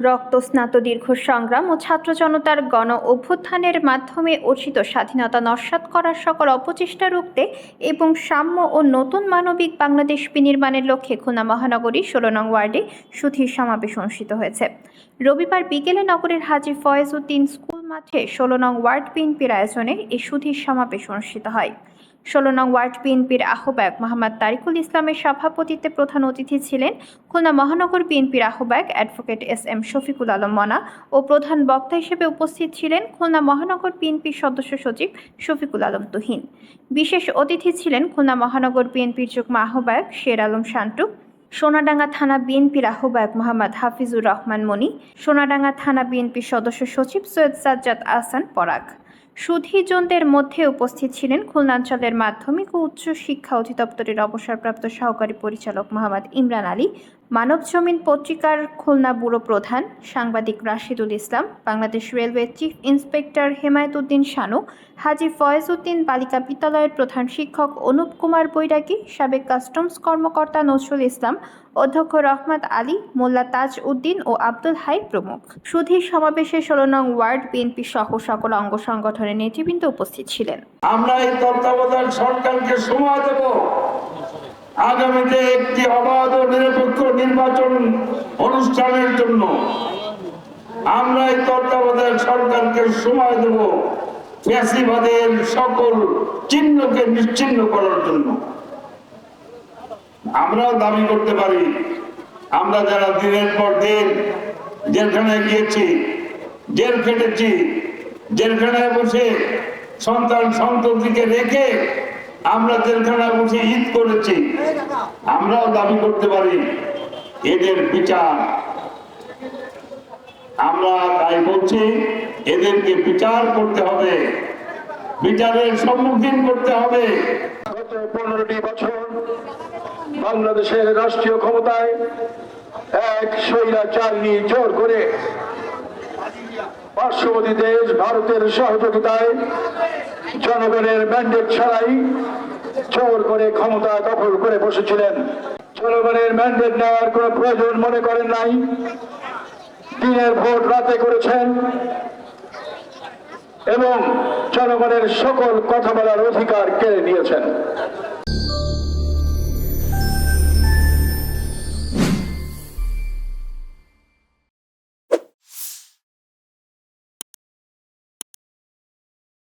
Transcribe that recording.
রক্তস্নাত দীর্ঘ সংগ্রাম ও ছাত্র জনতার গণ অভ্যুত্থানের মাধ্যমে অর্জিত স্বাধীনতা নস্বাত করার সকল অপচেষ্টা রুখতে এবং সাম্য ও নতুন মানবিক বাংলাদেশ বিনির্মাণের লক্ষ্যে খুলনা মহানগরী ষোলো নং ওয়ার্ডে সুধীর সমাবেশ অনুষ্ঠিত হয়েছে। রবিবার বিকেলে নগরের হাজি ফয়েজ উদ্দিন স্কুল মাঠে ষোলো নং ওয়ার্ড বিএনপির আয়োজনে এই সুধীর সমাবেশ অনুষ্ঠিত হয়। ষোলো নং ওয়ার্ড বিএনপির আহ্বায়ক মোহাম্মদ তারিকুল ইসলামের সভাপতিত্বে প্রধান অতিথি ছিলেন খুলনা মহানগর বিএনপির আহ্বায়ক advocate S M Shafiqul Alam Mona ও প্রধান বক্তা হিসেবে উপস্থিত ছিলেন খুলনা মহানগর বিএনপির সদস্য সচিব শফিকুল আলম তুহিন। বিশেষ অতিথি ছিলেন খুলনা মহানগর বিএনপির যুগ্ম আহ্বায়ক শের আলম শান্টু সোনাডাঙ্গা থানা বিএনপির আহ্বায়ক মোহাম্মদ হাফিজুর রহমান মনি, সোনাডাঙ্গা থানা বিএনপির সদস্য সচিব সৈয়দ সাজ্জাদ আহসান পরাগ। সুধীজনদের মধ্যে উপস্থিত ছিলেন খুলনাঞ্চলের মাধ্যমিক ও উচ্চ শিক্ষা অধিদপ্তরের অবসরপ্রাপ্ত সহকারী পরিচালক মোহাম্মদ ইমরান আলী, মানব জমিন পত্রিকার খুলনা ব্যুরো প্রধান সাংবাদিক Rashidul Islam, Bangladesh railway chief inspector Hemayet Uddin Shanu, Haji Foyez Uddin বালিকা বিদ্যালয়ের প্রধান শিক্ষক অনুপ কুমার বৈরাগী, সাবেক কাস্টমস কর্মকর্তা নজরুল ইসলাম, অধ্যক্ষ রহমত আলী, মোল্লা তাজ উদ্দিন ও আব্দুল হাই প্রমুখ। সুধীর সমাবেশে ষোলো নং ওয়ার্ড বিএনপি সহ সকল অঙ্গ সংগঠনের নেতৃবৃন্দ উপস্থিত ছিলেন। আমরা এই তত্ত্বাবধায়ক সরকারকে সময় দেব। আগামীতে একটি অবাধ ও নিরপেক্ষ নির্বাচন অনুষ্ঠানের জন্য। আমরা এই তত্ত্বাবধায়ক সরকারকে সময় দেব ফ্যাসিবাদের সকল চিহ্নকে নিশ্চিহ্ন করার জন্য। আমরাও দাবি করতে পারি, আমরা যারা দিনের পর দিন জেলখানায় গিয়েছি, জেল খেটেছি জেলখানায় বসে সন্তান সন্ততিকে রেখে আমরা জেলখানায় বসে ঈদ করেছি। আমরাও দাবি করতে পারি, এদের বিচার। আমরা তাই বলছি, এদেরকে বিচার করতে হবে, বিচারের সম্মুখীন করতে হবে। গত পনেরোটি বছর বাংলাদেশের রাষ্ট্রীয় ক্ষমতায় এক স্বৈরাচার নিয়ে জোর করে পার্শ্ববর্তী দেশ ভারতের সহযোগিতায় জনগণের ম্যান্ডেট ছাড়াই জোর করে ক্ষমতা দখল করে বসেছিলেন। জনগণের ম্যান্ডেট নেওয়ার কোনো প্রয়োজন মনে করেন নাই। দিনের ভোট রাতে করেছেন। এবং জনগণের সকল কথা বলার অধিকার কেড়ে নিয়েছেন।